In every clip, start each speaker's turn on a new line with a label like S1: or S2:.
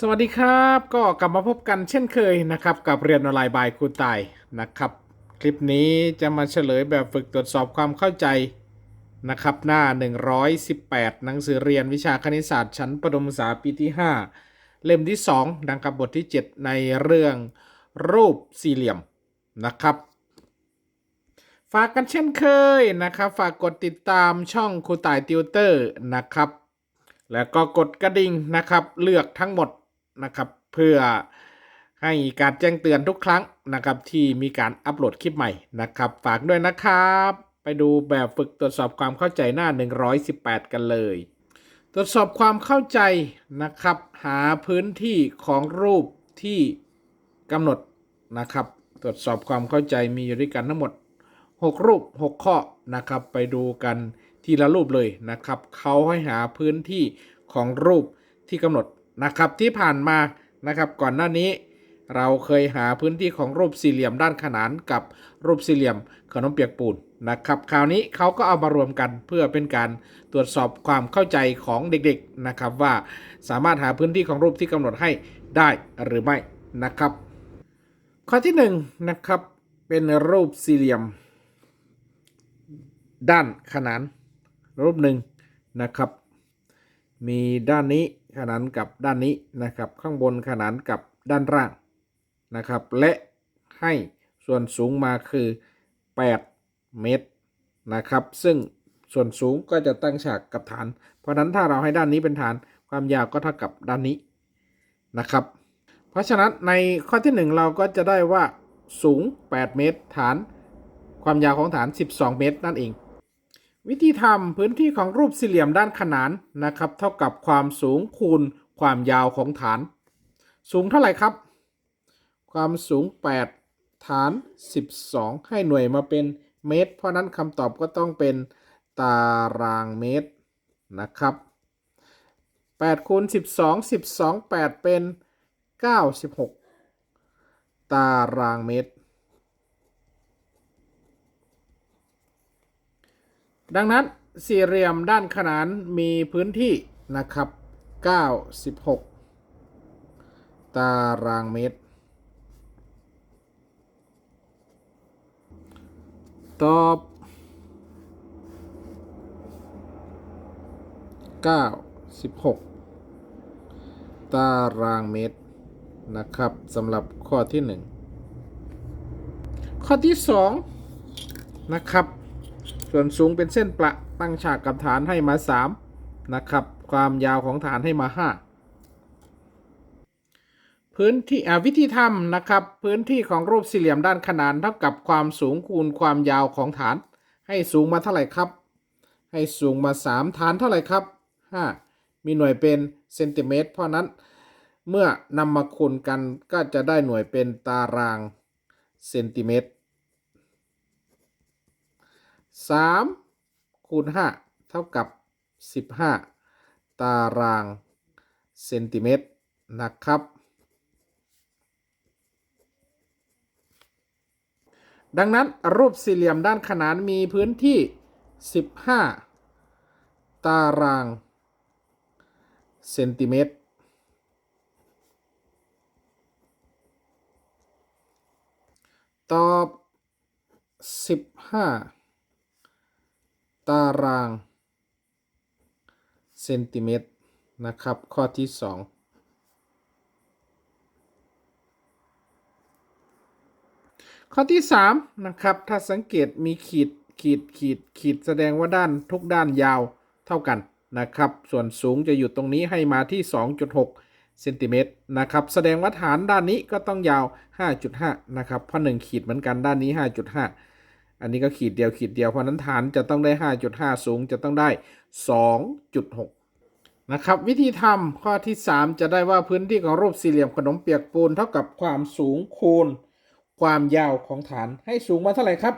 S1: สวัสดีครับ ก็กลับมาพบกันเช่นเคยนะครับ กับเรียนออนไลน์บายครูตายนะครับ คลิปนี้จะมาเฉลยแบบฝึกตรวจสอบความเข้าใจนะครับ หน้า 118 หนังสือเรียนวิชาคณิตศาสตร์ชั้นประถมศึกษาปีที่ 5 เล่มที่ 2 ดังกับบทที่ 7 ในเรื่องรูปสี่เหลี่ยมนะครับ ฝากกันเช่นเคยนะครับ ฝากกดติดตามช่องครูต่ายติวเตอร์นะครับแล้วก็กดกระดิ่งนะครับ เลือกทั้งหมด นะครับ เพื่อให้การแจ้งเตือนทุกครั้งนะครับ ที่มีการอัปโหลดคลิปใหม่นะครับ ฝากด้วยนะครับ ไปดูแบบฝึกตรวจสอบความเข้าใจหน้า 118 กันเลย ตรวจสอบความเข้าใจนะครับ หาพื้นที่ของรูปที่กำหนดนะครับ ตรวจสอบความเข้าใจมีอยู่ด้วยกันทั้งหมด 6 รูป 6 ข้อนะครับ ไปดูกันทีละรูปเลยนะครับ เขาให้หาพื้นที่ของรูปที่กำหนด นะครับที่ผ่านมานะครับก่อนหน้านี้เราเคยหาพื้นที่ของรูปสี่เหลี่ยมด้านขนานกับรูปสี่เหลี่ยมขนมเปียกปูนนะครับคราวนี้เขาก็เอามารวมกันเพื่อเป็นการตรวจสอบความเข้าใจของเด็กๆนะครับว่าสามารถหาพื้นที่ของรูปที่กำหนดให้ได้หรือไม่นะครับ ข้อที่หนึ่งนะครับเป็นรูปสี่เหลี่ยม ด้านขนานรูปหนึ่งนะครับ มีด้านนี้ ขนานกับด้านนี้นะครับ ข้างบนขนานกับด้านล่างนะครับ และให้ส่วนสูงมาคือ 8 เมตรนะครับ ซึ่งส่วนสูงก็จะตั้งฉากกับฐาน เพราะฉะนั้นถ้าเราให้ด้านนี้เป็นฐาน ความยาวก็เท่ากับด้านนี้นะครับ เพราะฉะนั้นในข้อที่ 1 เราก็จะได้ว่าสูง 8 เมตร ฐาน ความยาวของฐาน 12 เมตรนั่นเอง วิธีทำพื้นที่ของรูปสี่เหลี่ยมด้านขนานนะครับ เท่ากับความสูงคูณความยาวของฐาน สูงเท่าไหร่ครับ ความสูง 8 ฐาน 12 ให้หน่วยมาเป็นเมตร เพราะนั้นคำตอบก็ต้องเป็นตารางเมตรนะครับ8คูณ12 12 8 เป็น 96 ตารางเมตร ดังนั้นสี่เหลี่ยมด้านขนานมีพื้นที่นะครับ 96 ตารางเมตร ตอบ 96 ตารางเมตรนะครับสำหรับข้อที่ 1 ข้อที่ 2 นะครับ ส่วนสูงเป็นเส้นประตั้งฉากกับฐานให้มา 3 นะครับ ความยาวของฐานให้มา 5 พื้นที่วิธีทำนะครับ พื้นที่ของรูปสี่เหลี่ยมด้านขนานเท่ากับความสูงคูณความยาวของฐาน ให้สูงมาเท่าไหร่ครับ ให้สูงมา 3 ฐานเท่าไหร่ครับ 5 มีหน่วยเป็นเซนติเมตร เพราะนั้นเมื่อนำมาคูณกันก็จะได้หน่วยเป็นตารางเซนติเมตร 3 คูณ 5 เท่ากับ 15 ตารางเซนติเมตรนะครับ ดังนั้นรูปสี่เหลี่ยมด้านขนานมีพื้นที่ 15 ตารางเซนติเมตรตอบ 15ารางเซนติเมตรนะครับ ข้อที่ 2ข้อที่ 3 นะครับ ถ้าสังเกตมีขีดขีดขีดขีดแสดงว่าด้านทุกด้านยาวเท่ากันนะครับ ส่วนสูงจะอยู่ตรงนี้ให้มาที่ 2.6เซนติเมตรนะครับ แสดงว่าฐานด้านนี้ก็ต้องยาว 5.5 นะครับ เพราะ1ขีดเหมือนกันด้านนี้ 5.5 อันนี้ก็ขีดเดียวขีดเดียวเพราะนั้นฐานจะต้องได้ 5.5 สูงจะต้องได้ 2.6 นะครับ วิธีทำข้อที่ 3 จะได้ว่าพื้นที่ของรูปสี่เหลี่ยมขนมเปียกปูนเท่ากับความสูงคูณ ความยาวของฐานให้สูงมาเท่าไหร่ครับ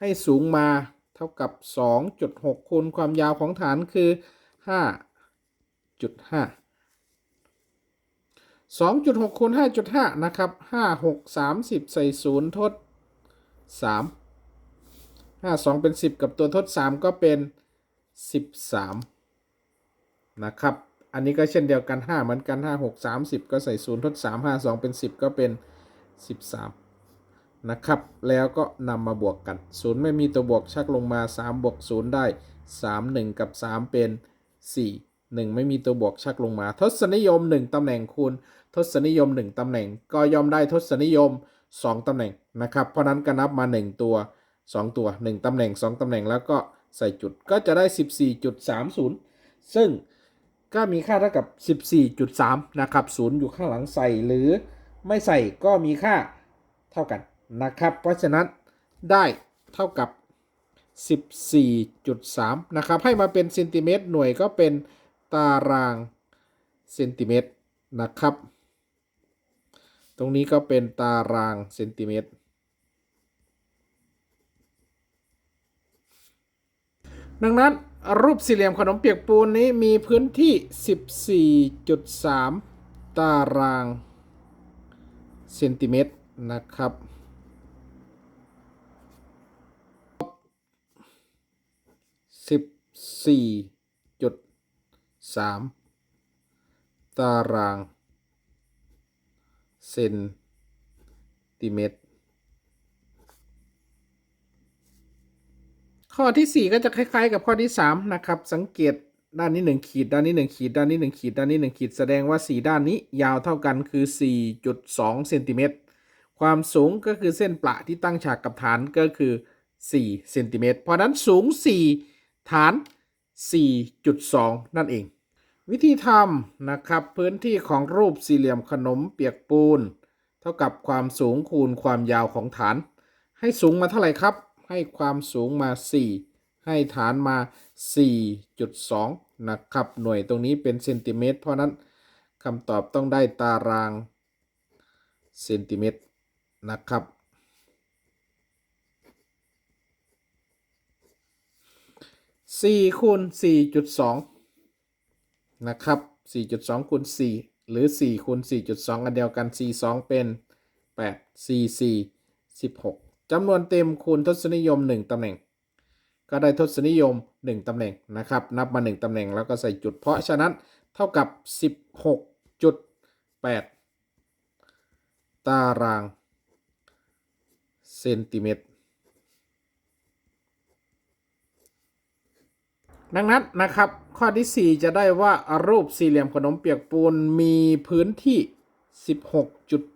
S1: ให้สูงมาเท่ากับ 2.6 คูณความยาวของฐานคือ 5.5 2.6คูณ5.5 นะครับ 5 6 30 ใส่ 0 ทด 3 5 2เป็น10กับตัวทด3ก็เป็น13นะครับ อันนี้ก็เช่นเดียวกัน5เหมือนกัน5 6 30ก็ใส่0ทด3 5 2เป็น10ก็เป็น13นะครับ แล้วก็นำมาบวกกัน0ไม่มีตัวบวกชักลงมา3บวก0ได้3 1กับ3เป็น4 1ไม่มีตัวบวกชักลงมา ทศนิยม 1 ตำแหน่งคูณทศนิยม 1 ตำแหน่ง ก็ย่อมได้ทศนิยม 2 ตำแหน่งนะครับ เพราะนั้นก็นับมา 1 ตัว 2 ตัว 1 ตำแหน่ง 2 ตำแหน่งแล้วก็ใส่จุดก็จะได้ 14.30 ซึ่งก็มีค่าเท่ากับ 14.3 นะครับ0อยู่ข้างหลังใส่หรือไม่ใส่ก็มีค่าเท่ากันนะครับ เพราะฉะนั้นได้เท่ากับ 14.3 นะครับ ให้มาเป็นเซนติเมตรหน่วยก็เป็นตารางเซนติเมตรนะครับ ตรงนี้ก็เป็นตารางเซนติเมตร ดังนั้นรูปสี่เหลี่ยมขนมเปียกปูนนี้มีพื้นที่ 14.3 ตารางเซนติเมตรนะครับ 14.3 ตารางเซนติเมตร ข้อที่ 4 ก็จะคล้าย ๆ กับข้อที่ 3 นะครับ สังเกตด้านนี้ 1 ขีด ด้านนี้ 1 ขีด ด้านนี้ 1 ขีด ด้านนี้ 1 ขีด แสดงว่า 4 ด้านนี้ยาวเท่ากันคือ 4.2เซนติเมตร ความสูงก็คือเส้นประที่ตั้งฉากกับฐานก็คือ4เซนติเมตร เพราะนั้นสูง 4 ฐาน 4.2 นั่นเอง วิธีทำนะครับ พื้นที่ของรูปสี่เหลี่ยมขนมเปียกปูน เท่ากับความสูงคูณความยาวของฐาน ให้สูงมาเท่าไหร่ครับ ให้ความสูงมา 4 ให้ฐานมา 4.2 นะครับ หน่วยตรงนี้เป็นเซนติเมตร เพราะนั้นคำตอบต้องได้ตารางเซนติเมตรนะครับ 4 คูณ 4.2 นะครับ 4.2 คูณ 4 หรือ 4 คูณ 4.2 อันเดียวกัน 4 2 เป็น 8 4 4 16 จำนวนเต็มคูณทศนิยม 1ตำแหน่ง ก็ได้ทศนิยม 1ตำแหน่งนะครับ นับมา 1ตำแหน่งแล้วก็ใส่จุด เพราะฉะนั้นเท่ากับ 16.8 ตารางเซนติเมตร ดังนั้นนะครับข้อที่ 4 จะได้ว่ารูปสี่เหลี่ยมขนมเปียกปูนมีพื้นที่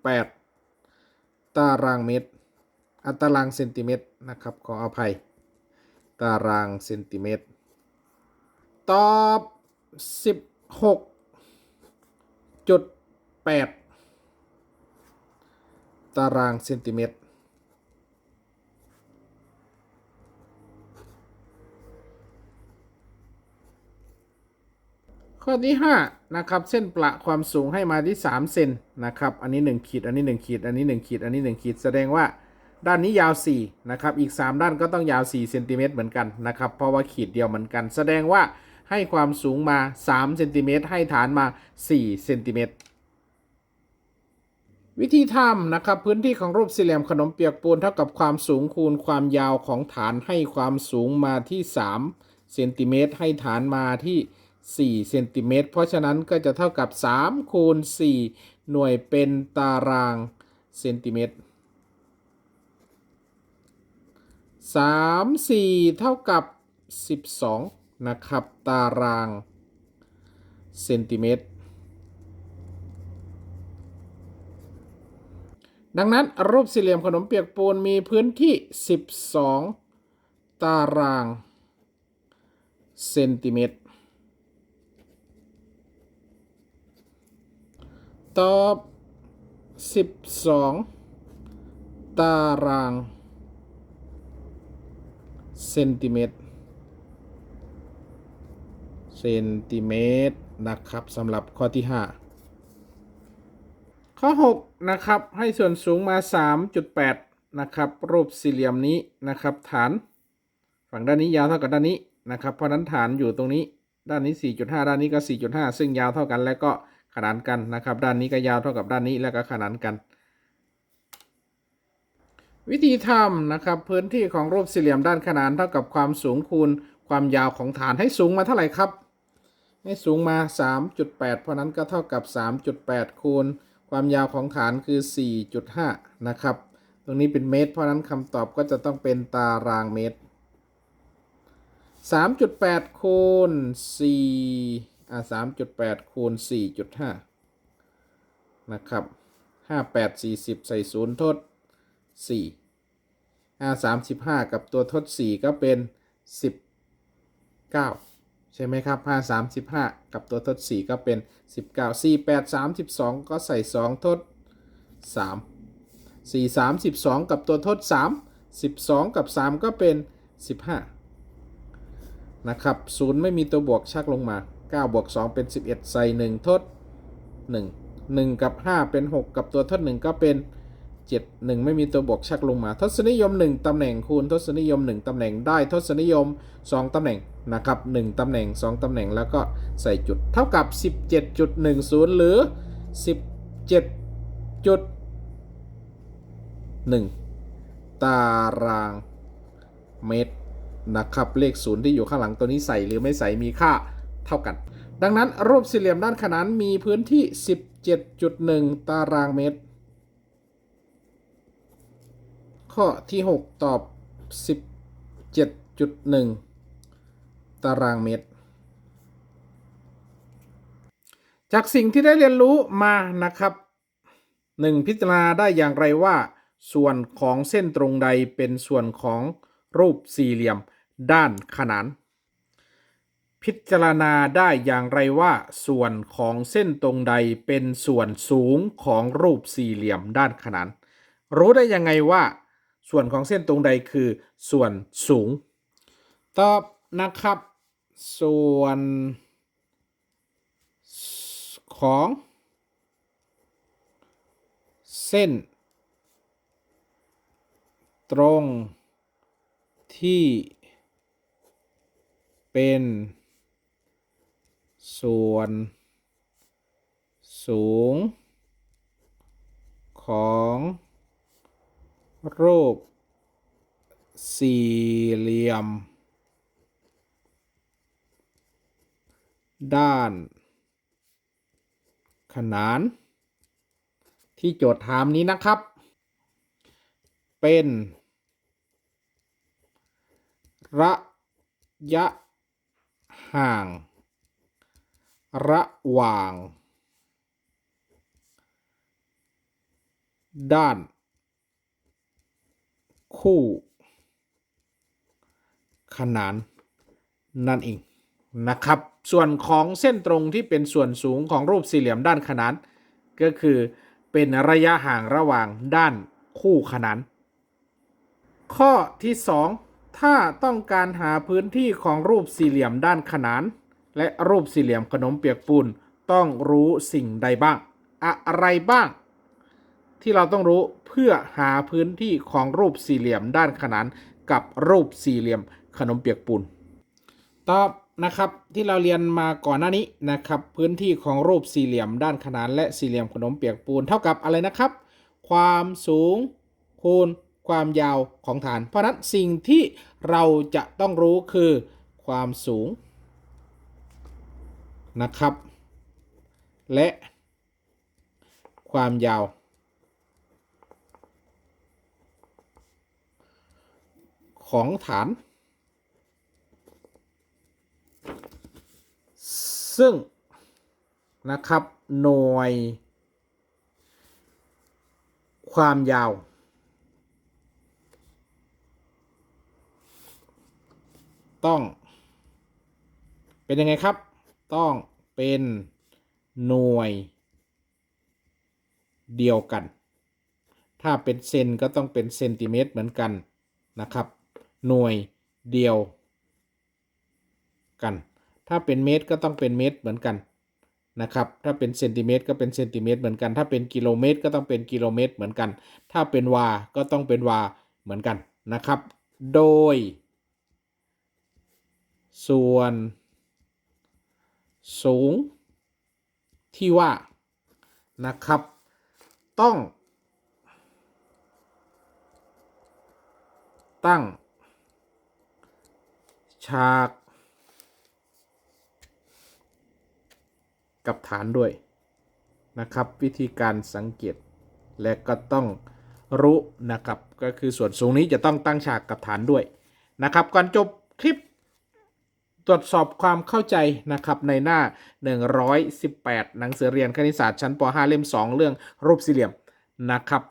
S1: 16.8 ตารางเมตร อัตารางเซนติเมตรนะครับ ขออภัย ตารางเซนติเมตร ตอบ 16.8 ตารางเซนติเมตรข้อที่5นะครับเส้นประความสูงให้มาที่ 3 เซนนะครับ อันนี้ 1 ขีด อันนี้ 1 ขีด อันนี้ 1 ขีด อันนี้ 1 ขีด แสดงว่า ด้านนี้ยาว 4 นะครับ อีก 3 ด้านก็ต้องยาว4เซนติเมตรเหมือนกันนะครับ เพราะว่าขีดเดียวเหมือนกัน แสดงว่าให้ความสูงมา3เซนติเมตรให้ฐานมา4เซนติเมตรวิธีทำนะครับ พื้นที่ของรูปสี่เหลี่ยมขนมเปียกปูนเท่ากับความสูงคูณความยาวของฐานให้ความสูงมาที่3เซนติเมตรให้ฐานมาที่4เซนติเมตรเพราะฉะนั้นก็จะเท่ากับ3คูณ4หน่วยเป็นตารางเซนติเมตร 3 4 เท่ากับ 12 นะครับ ตารางเซนติเมตร ดังนั้นรูปสี่เหลี่ยมขนมเปียกปูนมีพื้นที่ 12 ตารางเซนติเมตร ตอบ 12 ตาราง เซนติเมตรเซนติเมตรนะครับสำหรับข้อที่ 5 ข้อ 6 นะครับ ให้ส่วนสูงมา 3.8 นะครับ รูปสี่เหลี่ยมนี้นะครับ ฐาน ฝั่งด้านนี้ยาวเท่ากับด้านนี้นะครับ เพราะนั้นฐานอยู่ตรงนี้ ด้านนี้ 4.5 ด้านนี้ก็ 4.5 ซึ่งยาวเท่ากันและก็ขนานกันนะครับ ด้านนี้ก็ยาวเท่ากับด้านนี้แล้วก็ขนานกัน วิธีทำนะครับพื้นที่ของรูปสี่เหลี่ยมด้านขนานเท่ากับความสูงคูณความยาวของฐานให้สูงมาเท่าไหร่ครับ ให้สูงมา 3.8 เพราะนั้นก็เท่ากับ 3.8 คูณ ความยาวของฐานคือ 4.5 นะครับ ตรงนี้เป็นเมตร เพราะนั้นคำตอบก็จะต้องเป็นตารางเมตร 3.8 คูณ 4 อ่า 3.8 คูณ 4.5 นะครับ 58 40 ใส่ศูนย์ทด 4 5 35กับตัวทด4ก็เป็น19ใช่ไหมครับ5 35กับตัวทด4ก็เป็น19 4 8 32ก็ใส่2ทด3 4 32กับตัวทด3 12กับ3ก็เป็น15นะครับ0ไม่มีตัวบวกชักลงมา9บวก2เป็น11ใส่1ทด1 1กับ5เป็น6กับตัวทด1ก็เป็น 7 1 ไม่มีตัวบวกชักลงมา ทศนิยม 1ตำแหน่งคูณทศนิยม 1ตำแหน่งได้ทศนิยม 2ตำแหน่งนะครับ1ตำแหน่ง 2ตำแหน่งแล้วก็ใส่จุดเท่ากับ 17.10 หรือ 17.1 ตารางเมตรนะครับเลขศูนย์ที่อยู่ข้างหลังตัวนี้ใส่หรือไม่ใส่มีค่าเท่ากัน ดังนั้นรูปสี่เหลี่ยมด้านขนานมีพื้นที่ 17.1 ตารางเมตร ข้อที่ 6 ตอบ 17.1 ตารางเมตร จากสิ่งที่ได้เรียนรู้มานะครับ 1. พิจารณาได้อย่างไรว่า ส่วนของเส้นตรงใดเป็นส่วนของรูปสี่เหลี่ยมด้านขนาน พิจารณาได้อย่างไรว่า ส่วนของเส้นตรงใดเป็นส่วนสูงของรูปสี่เหลี่ยมด้านขนาน รู้ได้ยังไงว่า ส่วนของเส้นตรงใดคือส่วนสูง ตอบนะครับ ส่วนของ เส้น ตรงที่เป็น ส่วน สูง ของ รูป สี่เหลี่ยม ด้าน ขนาน ที่โจทย์ถามนี้นะครับ เป็น ระยะ ห่าง ระหว่าง ด้าน คู่ขนานนั่นเองนะครับ ส่วนของเส้นตรงที่เป็นส่วนสูงของรูปสี่เหลี่ยมด้านขนาน ก็คือเป็นระยะห่างระหว่างด้านคู่ขนาน ข้อที่ 2 ถ้าต้องการหาพื้นที่ของรูปสี่เหลี่ยมด้านขนาน และรูปสี่เหลี่ยมขนมเปียกปูนต้องรู้สิ่งใดบ้าง อะไรบ้าง ที่เราต้องรู้เพื่อหาพื้นที่ของรูปสี่เหลี่ยมด้านขนานกับรูปสี่เหลี่ยมขนมเปียกปูนตอบนะครับที่เราเรียนมาก่อนหน้านี้นะครับ พื้นที่ของรูปสี่เหลี่ยมด้านขนานและสี่เหลี่ยมขนมเปียกปูนเท่ากับอะไรนะครับ ความสูงคูณความยาวของฐาน เพราะฉะนั้นสิ่งที่เราจะต้องรู้คือความสูงนะครับ และความยาว ของฐาน ซึ่งนะครับหน่วย ความยาว ต้อง เป็นยังไงครับ ต้องเป็นหน่วย เดียวกัน ถ้าเป็นเซนก็ต้องเป็นเซนติเมตรเหมือนกันนะครับ หน่วยเดียวกัน ถ้าเป็นเมตรก็ต้องเป็นเมตรเหมือนกันนะครับ ถ้าเป็นเซนติเมตรก็เป็นเซนติเมตรเหมือนกัน ถ้าเป็นกิโลเมตรก็ต้องเป็นกิโลเมตรเหมือนกัน ถ้าเป็นวา ก็ต้องเป็นวาเหมือนกันนะครับ โดย ส่วน สูง ที่ว่านะครับ ต้อง ตั้ง ฉาก กับฐานด้วยนะครับ วิธีการสังเกตและก็ต้องรู้นะครับ ก็คือส่วนสูงนี้จะต้องตั้งฉากกับฐานด้วยนะครับ ก่อนจบคลิปตรวจสอบความเข้าใจนะครับในหน้า 118 หนังสือเรียนคณิตศาสตร์ชั้นป .5 เล่ม 2 เรื่องรูปสี่เหลี่ยมนะครับ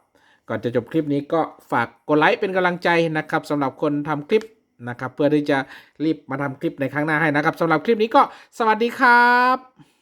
S1: ก่อนจะจบคลิปนี้ก็ฝากกดไลค์เป็นกำลังใจนะครับสำหรับคนทำคลิป นะครับ เพื่อที่จะรีบมาทำคลิปในครั้งหน้าให้นะครับสำหรับคลิปนี้ก็สวัสดีครับ